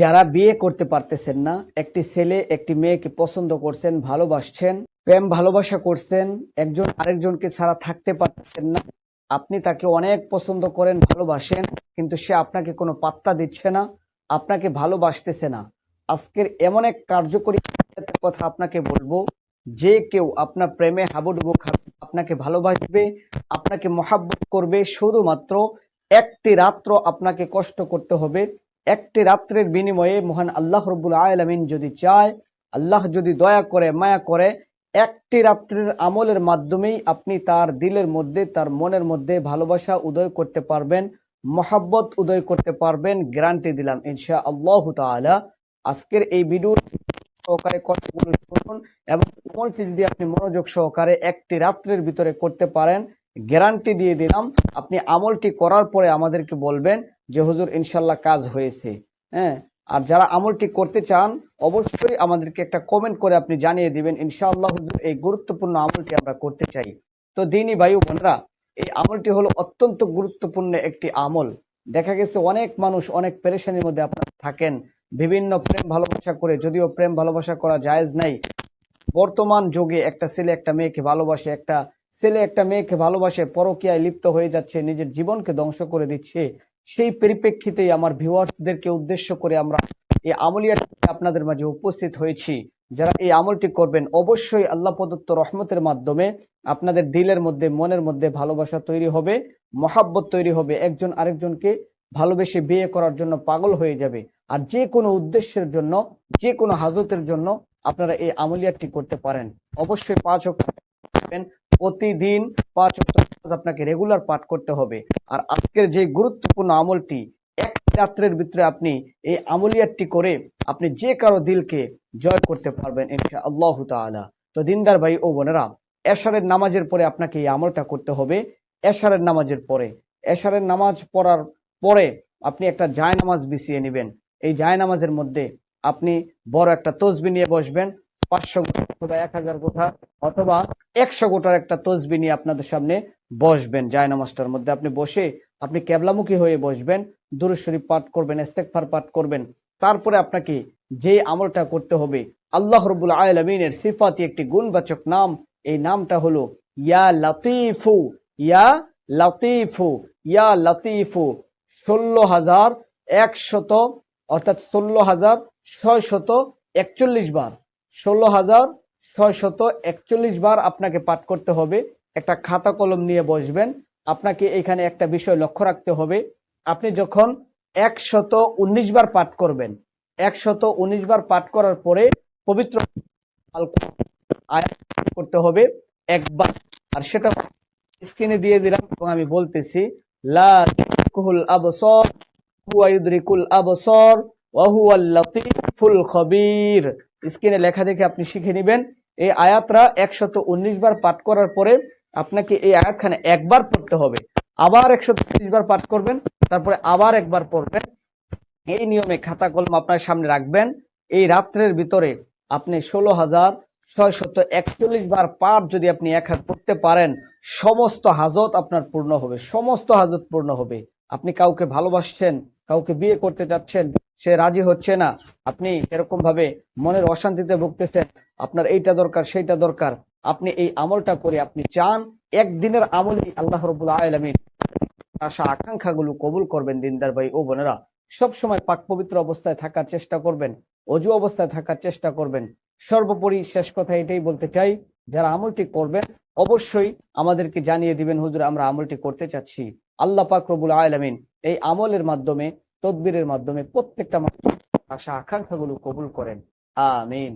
যারা বিয়ে করতে পারতেছেন না, একটি ছেলে একটি মেয়েকে পছন্দ করছেন, ভালোবাসছেন, প্রেম ভালোবাসা করছেন, একজন আরেকজনকে ছাড়া থাকতে পারতেছেন না, আপনি তাকে অনেক পছন্দ করেন, ভালোবাসেন, কিন্তু সে আপনাকে কোনো পাত্তা দিচ্ছে না, আপনাকে ভালোবাসতেছে না। আজকের এমন এক কার্যকরী কথা আপনাকে বলব, যে কেউ আপনার প্রেমে হাবুডুবু খাবে, আপনাকে ভালোবাসবে, আপনাকে মহাব্বত করবে, শুধুমাত্র একটি রাত্র আপনাকে কষ্ট করতে হবে একটি রাত্রের বিনিময়ে মহান আল্লাহ রব্বুল আলমিন যদি চায়, আল্লাহ যদি দয়া করে, মায়া করে, একটি রাত্রের আমলের মাধ্যমেই আপনি তার দিলের মধ্যে, তার মনের মধ্যে ভালোবাসা উদয় করতে পারবেন, মহাব্বত উদয় করতে পারবেন, গ্যারান্টি দিলাম ইনশা আল্লাহ তাআলা। আজকের এই ভিডিও সহকারে কথাগুলো শুনুন এবং আমলটি যদি আপনি মনোযোগ সহকারে একটি রাত্রের ভিতরে করতে পারেন, গ্যারান্টি দিয়ে দিলাম। আপনি আমলটি করার পরে আমাদেরকে বলবেন যে হুজুর ইনশাল্লাহ কাজ হয়েছে হ্যাঁ? আর যারা আমলটি করতে চান, অবশ্যই আমাদেরকে একটা কমেন্ট করে আপনি জানিয়ে দিবেন, ইনশাআল্লাহ হুজুর এই গুরুত্বপূর্ণ আমলটি আমরা করতে চাই। তো দিনই ও বোনেরা, এই আমলটি হলো অত্যন্ত গুরুত্বপূর্ণ একটি আমল। দেখা গেছে অনেক মানুষ অনেক পেরেশানির মধ্যে আপনারা থাকেন, বিভিন্ন প্রেম ভালোবাসা করে, যদিও প্রেম ভালোবাসা করা জায়েজ নাই। বর্তমান যুগে একটা ছেলে একটা মেয়েকে ভালোবাসে, একটা ছেলে একটা মেয়েকে ভালোবাসে, পরকীয়ায় লিপ্ত হয়ে যাচ্ছে, নিজের জীবনকে ধ্বংস করে দিচ্ছে। সেই পরিপ্রেক্ষিতেই আমার ভিউয়ার্সদেরকে উদ্দেশ্য করে আমরা এই আমলিয়াটি আপনাদের মাঝে উপস্থিত হয়েছি। যারা এই আমলটি করবেন, অবশ্যই আল্লাহ প্রদত্ত রহমতের মাধ্যমে আপনাদের দিলের মধ্যে, মনের মধ্যে ভালোবাসা তৈরি হবে, মহাব্বত তৈরি হবে, একজন আরেকজনকে ভালোবেসে বিয়ে করার জন্য পাগল হয়ে যাবে। আর যে কোনো উদ্দেশ্যের জন্য, যে কোনো হাজতের জন্য আপনারা এই আমলিয়াটি করতে পারেন। অবশ্যই পাঁচ অক্ট প্রতিদিন পাঁচ অক্ট আপনাকে রেগুলার পাঠ করতে হবে। আর আজকের যে গুরুত্বপূর্ণ আমলটি, এক রাত্রের ভিতরে আপনি এই আমলিয়াতটি করে আপনি যে কারও দিলকে জয় করতে পারবেন ইনশা আল্লাহ তাআলা। তো দিনদার ভাই ও বোনেরা, এশারের নামাজের পরে আপনাকে এই আমলটা করতে হবে। এশারের নামাজের পরে, এশারের নামাজ পড়ার পরে আপনি একটা জায় নামাজ বিছিয়ে নেবেন। এই জায় নামাজের মধ্যে আপনি বড় একটা তসবি নিয়ে বসবেন। পাঁচশো অথবা এক হাজার গোটা অথবা একশো গোটার একটা তসবি নিয়ে আপনাদের সামনে বসবেন জায় নামাজটার মধ্যে। আপনি বসে আপনি ক্যাবলামুখী হয়ে বসবেন, দুরুদ শরীফ পাঠ করবেন ইস্তেকফার পাঠ করবেন। তারপরে আপনাকে যে আমলটা করতে হবে, আল্লাহ রবুল আলমিনের সিফাতি একটি গুণবাচক নাম, এই নামটা হলো ইয়া লতিফু ইয়া লতিফু ইয়া লতিফু। ষোলো হাজার একশত, অর্থাৎ ষোলো হাজার ছয় শত একচল্লিশ বার। ষোলো হাজার ছয়শত একচল্লিশ বার আপনাকে পাঠ করতে হবে। একটা খাতা কলম নিয়ে বসবেন। আপনাকে এখানে একটা বিষয় লক্ষ্য রাখতে হবে। আপনি যখন একশত উনিশ বার পাঠ করবেন, একশত উনিশ বার পাঠ করার পরে পবিত্র করতে হবে। একবার, আর সেটা স্ক্রিনে দিয়ে দিলাম এবং আমি বলতেছি, লা ইউদরিকুহুল আবসার আবসার, ওয়া হুয়াল লাতীফুল খবীর। স্ক্রিনে লেখা দেখে আপনি শিখে নেবেন। এই আয়াতরা একশত বার পাঠ করার পরে আপনাকে এই আয়াতখানে একবার পড়তে হবে। আবার উনিশ বার পাঠ করবেন, তারপরে আবার একবার পড়বেন। এই নিয়মে খাতা কলম আপনার সামনে রাখবেন। এই রাত্রের ভিতরে আপনি ষোলো হাজার ছয়শত একচল্লিশ বার পাঠ যদি আপনি এক হাত পড়তে পারেন, সমস্ত হাজত আপনার পূর্ণ হবে, সমস্ত হাজত পূর্ণ হবে। আপনি কাউকে ভালোবাসছেন, কাউকে বিয়ে করতে যাচ্ছেন সে রাজি হচ্ছে না। আপনি এরকম ভাবে মনের অশান্তিতে ভুগতেছেন, আপনার এইটা দরকার, সেইটা দরকার। আপনি এই আমলটা করে আপনি চান, একদিনের আমলই আল্লাহ রবুল্লা আলমিন আশা আকাঙ্ক্ষাগুলো কবুল করবেন দিনদার ভাই ও বোনেরা। সব সময় পাক পবিত্র অবস্থায় থাকার চেষ্টা করবেন, অজু অবস্থায় থাকার চেষ্টা করবেন। সর্বোপরি শেষ কথা এটাই বলতে চাই, যারা আমলটি করবেন, অবশ্যই আমাদেরকে জানিয়ে দিবেন, হুজুর, আমরা আমলটি করতে চাচ্ছি। আল্লাহ পাক রবুল আলমিন এই আমলের মাধ্যমে তদবিরের মাধ্যমে প্রত্যেকটা আশা আকাঙ্ক্ষাগুলো কবুল করেন। আমিন।